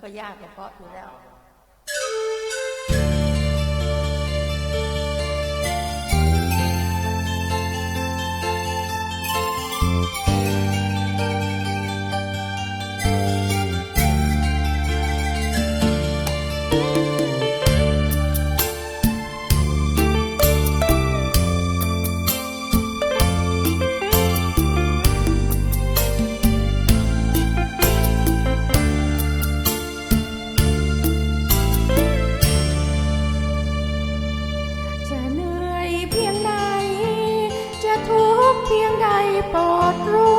ก็ยากเฉพาะอยู่แล้ว โปรดรู้